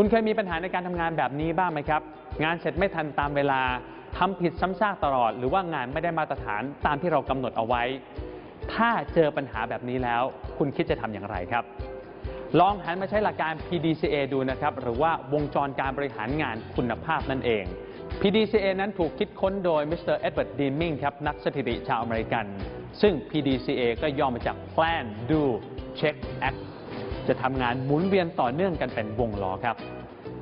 คุณเคยมีปัญหาในการทำงานแบบนี้บ้างไหมครับ งานเสร็จไม่ทันตามเวลาทำผิดซ้ำซากตลอด หรือว่างานไม่ได้มาตรฐานตามที่เรากำหนดเอาไว้ ถ้าเจอปัญหาแบบนี้แล้ว คุณคิดจะทำอย่างไรครับ ลองหันมาใช้หลักการ PDCA ดูนะครับ หรือว่าวงจรการบริหารงานคุณภาพนั่นเอง PDCA นั้นถูกคิดค้นโดยมิสเตอร์เอ็ดเวิร์ดดีมิงครับนักสถิติชาวอเมริกัน ซึ่ง PDCA ก็ย่อมาจาก Plan Do Check Act จะทำงานหมุนเวียนต่อเนื่องกันเป็นวงล้อครับ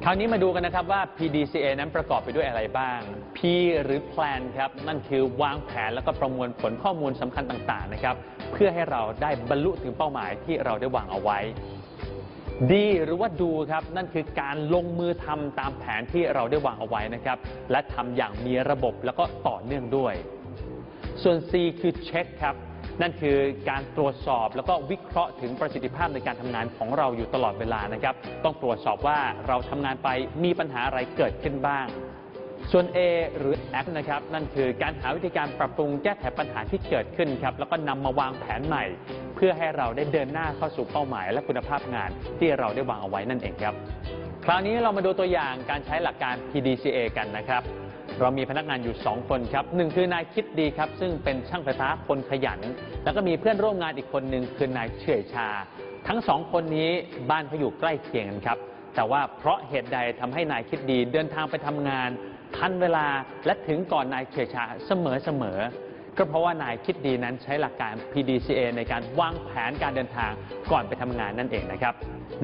คราวนี้มาดูกันนะครับว่า PDCA นั้นประกอบไปด้วยอะไรบ้าง P หรือ Plan ครับ นั่นคือวางแผนแล้วก็ประมวลผลข้อมูลสำคัญต่างๆนะครับ เพื่อให้เราได้บรรลุถึงเป้าหมายที่เราได้วางเอาไว้ดีหรือว่าดูครับ นั่นคือการลงมือทำตามแผนที่เราได้วางเอาไว้นะครับ และทำอย่างมีระบบแล้วก็ต่อเนื่องด้วย ส่วน C คือเช็คครับ นั่นคือการตรวจสอบแล้วก็วิเคราะห์ถึงประสิทธิภาพในการทำงานของเราอยู่ตลอดเวลานะครับ ต้องตรวจสอบว่าเราทำงานไปมีปัญหาอะไรเกิดขึ้นบ้าง ส่วน A หรือ Act นะครับ นั่นคือการหาวิธีการปรับปรุงแก้ไขปัญหาที่เกิดขึ้นครับ แล้วก็นำมาวางแผนใหม่ เพื่อให้เราได้เดินหน้าเข้าสู่เป้าหมาย และคุณภาพงานที่เราได้วางเอาไว้นั่นเองครับ คราวนี้เรามาดูตัวอย่างการใช้หลักการ PDCA กันนะครับ เรามีพนักงานอยู่ 2 คนครับหนึ่งคือนายคิดดีครับ ซึ่งเป็นช่างไฟฟ้าคนขยัน แล้วก็มีเพื่อนร่วมงานอีกคนหนึ่งคือนายเฉื่อยชา ทั้งสองคนนี้บ้านเขาอยู่ใกล้เคียงกันครับ แต่ว่าเพราะเหตุใดทำให้นายคิดดีเดินทางไปทำงานทันเวลาและถึงก่อนนายเฉื่อยชาเสมอเสมอ ก็เพราะว่านายคิดดีนั้นใช้หลักการ PDCA ในการวางแผนการเดินทางก่อนไปทำงานนั่นเองนะครับ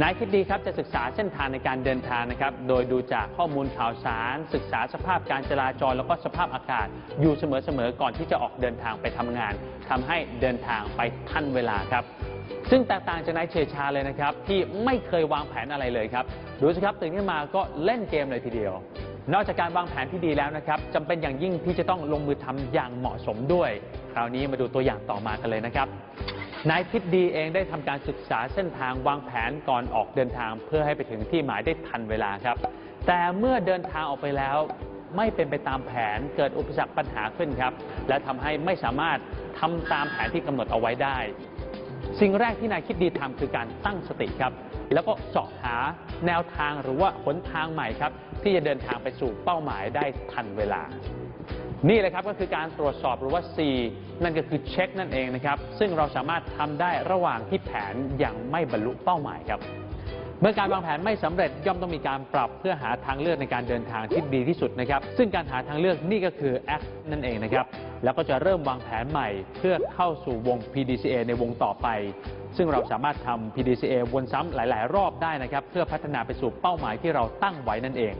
นายคิดดีครับจะศึกษาเส้นทางในการเดินทางนะครับ โดยดูจากข้อมูลข่าวสาร ศึกษาสภาพการจราจรแล้วก็สภาพอากาศ อยู่เสมอๆก่อนที่จะออกเดินทางไปทำงานทำให้เดินทางไปทันเวลาครับซึ่งแตกต่างจากนายเฉยชาเลยนะครับ ที่ไม่เคยวางแผนอะไรเลยครับ ดูสิครับตื่นขึ้นมาก็เล่นเกมเลยทีเดียว นอกจากการวางแผนที่ดีแล้วนะครับจำเป็นอย่างยิ่งที่จะต้องลงมือทำอย่างเหมาะสมด้วย คราวนี้มาดูตัวอย่างต่อมากันเลยนะครับนายคิดดีเองได้ทำการศึกษาเส้นทางวางแผนก่อนออกเดินทาง เพื่อให้ไปถึงที่หมายได้ทันเวลาครับ แต่เมื่อเดินทางออกไปแล้วไม่เป็นไปตามแผนเกิดอุปสรรคปัญหาขึ้นครับ และทำให้ไม่สามารถทำตามแผนที่กำหนดเอาไว้ได้ สิ่งแรกที่นายคิดดีทำคือการตั้งสติครับ แล้วก็เจาะหาแนวทางหรือว่าหนทางใหม่ครับ ที่จะเดินทางไปสู่เป้าหมายได้ทันเวลา นี่เลยครับก็คือการตรวจสอบหรือว่า C นั่นก็คือเช็คนั่นเองนะครับ ซึ่งเราสามารถทำได้ระหว่างที่แผนยังไม่บรรลุเป้าหมายครับ เมื่อการวางแผนไม่สำเร็จย่อมต้องมีการปรับเพื่อหาทางเลือกในการเดินทางที่ดีที่สุดนะครับ ซึ่งการหาทางเลือกนี่ก็คือ Act นั่นเองนะครับ แล้วก็จะเริ่มวางแผนใหม่เพื่อเข้าสู่วง PDCA ในวงต่อไป ซึ่งเราสามารถทำ PDCA วนซ้ำหลาย ๆ รอบได้นะครับ เพื่อพัฒนาไปสู่เป้าหมายที่เราตั้งไว้นั่นเอง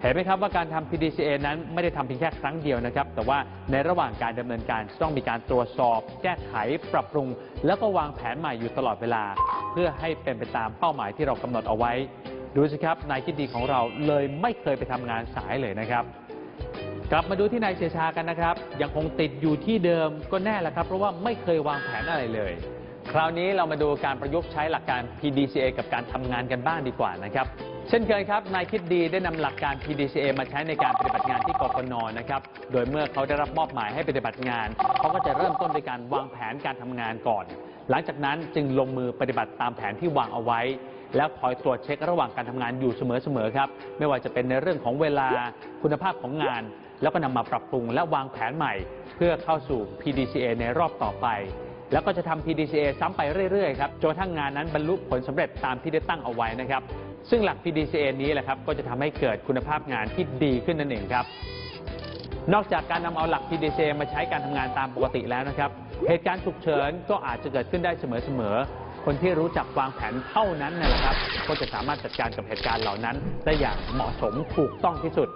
เห็นไหมครับว่าการทำ PDCA นั้นไม่ได้ทำเพียงแค่ครั้งเดียวนะครับ แต่ว่าในระหว่างการดำเนินการต้องมีการตรวจสอบ แก้ไข ปรับปรุง แล้วก็วางแผนใหม่อยู่ตลอดเวลา พื่อให้เป็นไปตามเป้าหมายที่เรากำหนดเอาไว้ ดูสิครับนายคิดดีของเราเลยไม่เคยไปทำงานสายเลยนะครับ กลับมาดูที่นายเชชากันนะครับ ยังคงติดอยู่ที่เดิมก็แน่ละครับ เพราะว่าไม่เคยวางแผนอะไรเลย คราวนี้เรามาดูการประยุกต์ใช้หลักการ PDCA กับการทำงานกันบ้างดีกว่านะครับเช่นเคยครับ นายคิดดีได้นำหลักการ PDCA มาใช้ในการปฏิบัติงานที่กกนนะครับ โดยเมื่อเขาได้รับมอบหมายให้ปฏิบัติงาน เขาก็จะเริ่มต้นด้วยการวางแผนการทำงานก่อน หลังจากนั้นจึงลงมือปฏิบัติตามแผนที่วางเอาไว้ แล้วคอยตรวจเช็คระหว่างการทำงานอยู่เสมอๆครับ ไม่ว่าจะเป็นในเรื่องของเวลาคุณภาพของงาน แล้วก็นำมาปรับปรุงและวางแผนใหม่ เพื่อเข้าสู่ PDCA ในรอบต่อไป แล้วก็จะทำ PDCA ซ้ำไปเรื่อยๆครับจนทั่งงานนั้นบรรลุผลสำเร็จตามที่ได้ตั้งเอาไว้นะครับ ซึ่งหลัก PDCA นี้แหละครับก็จะทำให้เกิดคุณภาพงานที่ดีขึ้นนั่นเองครับนอกจากการนำเอาหลัก PDCA มาใช้การทำงานตามปกติแล้วนะครับ เหตุการณ์ฉุกเฉินก็อาจจะเกิดขึ้นได้เสมอๆ คนที่รู้จักวางแผนเท่านั้นนั่แหละครับ ก็จะสามารถจัดการกับเหตุการณ์เหล่านั้น ได้อย่างเหมาะสมถูกต้องที่สุด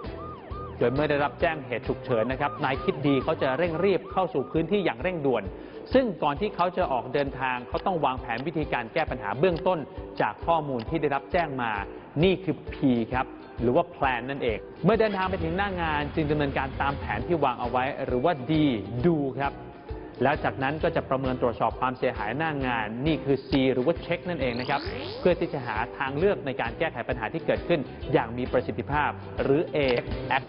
โดยเมื่อได้รับแจ้งเหตุฉุกเฉินนะครับนายคิดดีเขาจะเร่งรีบเข้าสู่พื้นที่อย่างเร่งด่วน ซึ่งก่อนที่เขาจะออกเดินทางเขาต้องวางแผนวิธีการแก้ปัญหาเบื้องต้น จากข้อมูลที่ได้รับแจ้งมา นี่คือ P ครับหรือว่า plan นั่นเอง เมื่อเดินทางไปถึงหน้างาน จึงดำเนินการตามแผนที่วางเอาไว้ หรือว่า D do ครับ แล้วจากนั้นก็จะประเมินตรวจสอบความเสียหายหน้างาน นี่คือ C หรือว่าเช็คนั่นเองนะครับ เพื่อที่จะหาทางเลือกในการแก้ไขปัญหาที่เกิดขึ้น อย่างมีประสิทธิภาพ หรือ A Act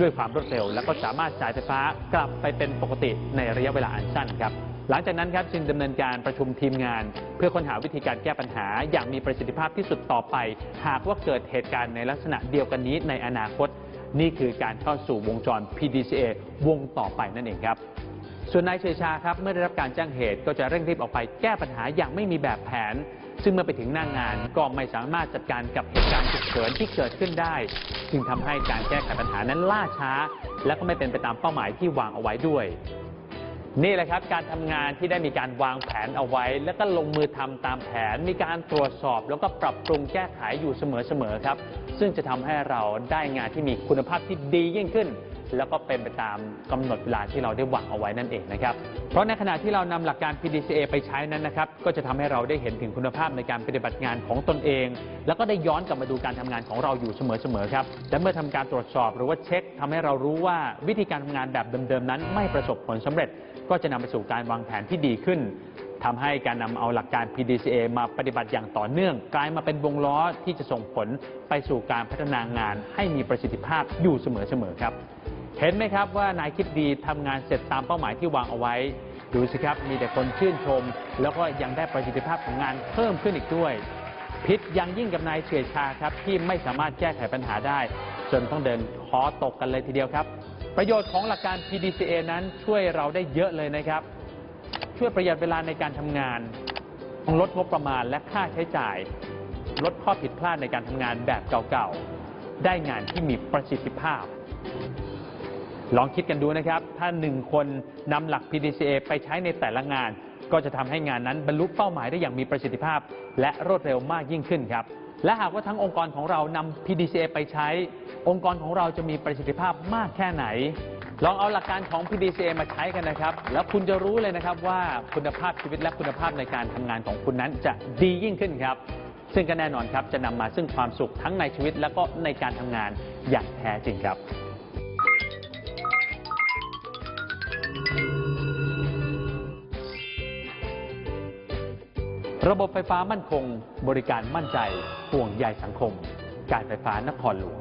ด้วยความรวดเร็ว และก็สามารถจ่ายไฟฟ้ากลับไปเป็นปกติในระยะเวลาอันสั้นครับ หลังจากนั้นครับจึงดำเนินการประชุมทีมงาน เพื่อค้นหาวิธีการแก้ปัญหา อย่างมีประสิทธิภาพที่สุดต่อไป หากว่าเกิดเหตุการณ์ในลักษณะเดียวกันนี้ในอนาคต นี่คือการเข้าสู่วงจร PDCA วงต่อไปนั่นเองครับ ส่วนนายเชยชาครับเมื่อได้รับการแจ้งเหตุก็จะเร่งรีบออกไปแก้ปัญหาอย่างไม่มีแบบแผน ซึ่งเมื่อไปถึงหน้างงานก็ไม่สามารถจัดการกับเหตุการณ์ฉุกเฉินที่เกิดขึ้นได้ จึงทำให้การแก้ไขปัญหานั้นล่าช้า และก็ไม่เป็นไปตามเป้าหมายที่วางเอาไว้ด้วย นี่แหละครับการทำงานที่ได้มีการวางแผนเอาไว้ แล้วก็ลงมือทำตามแผน มีการตรวจสอบ แล้วก็ปรับปรุงแก้ไขอยู่เสมอๆครับ ซึ่งจะทำให้เราได้งานที่มีคุณภาพที่ดียิ่งขึ้น แล้วก็เป็นไปตามกำหนดเวลาที่เราได้วางเอาไว้นั่นเองนะครับ เพราะในขณะที่เรานำหลักการ PDCA ไปใช้นั้นนะครับ ก็จะทำให้เราได้เห็นถึงคุณภาพในการปฏิบัติงานของตนเอง แล้วก็ได้ย้อนกลับมาดูการทำงานของเราอยู่เสมอๆครับ และเมื่อทำการตรวจสอบหรือว่าเช็คทำให้เรารู้ว่าวิธีการทำงานแบบเดิมๆนั้น ไม่ประสบผลสำเร็จ ก็จะนำไปสู่การวางแผนที่ดีขึ้นทำให้การนำเอาหลักการ PDCA มาปฏิบัติอย่างต่อเนื่อง กลายมาเป็นวงล้อที่จะส่งผลไปสู่การพัฒนางานให้มีประสิทธิภาพอยู่เสมอๆครับ เห็นไหมครับว่านายคิดดีทำงานเสร็จตามเป้าหมายที่วางเอาไว้ ดูสิครับมีแต่คนชื่นชม แล้วก็ยังได้ประสิทธิภาพของงานเพิ่มขึ้นอีกด้วย พิษยังยิ่งกับนายเฉื่อยชาครับที่ไม่สามารถแก้ไขปัญหาได้ จนต้องเดินคอตกกันเลยทีเดียวครับ ประโยชน์ของหลักการ PDCA นั้นช่วยเราได้เยอะเลยนะครับ ช่วยประหยัดเวลาในการทำงานลดงบประมาณและค่าใช้จ่าย ลดข้อผิดพลาดในการทำงานแบบเก่าๆ ได้งานที่มีประสิทธิภาพ ลองคิดกันดูนะครับ ถ้าหนึ่งคนนำหลัก PDCA ไปใช้ในแต่ละงาน ก็จะทำให้งานนั้นบรรลุเป้าหมายได้อย่างมีประสิทธิภาพ และรวดเร็วมากยิ่งขึ้นครับ และหากว่าทั้งองค์กรของเรานำ PDCA ไปใช้ องค์กรของเราจะมีประสิทธิภาพมากแค่ไหน ลองเอาหลักการของ PDCA มาใช้กันนะครับ แล้วคุณจะรู้เลยนะครับว่าคุณภาพชีวิตและคุณภาพในการทำงานของคุณนั้นจะดียิ่งขึ้นครับซึ่งก็แน่นอนครับจะนำมาซึ่งความสุขทั้งในชีวิตและก็ในการทำงานอย่างแท้จริงครับ ระบบไฟฟ้ามั่นคงบริการมั่นใจห่วงใยสังคม การไฟฟ้านครหลวง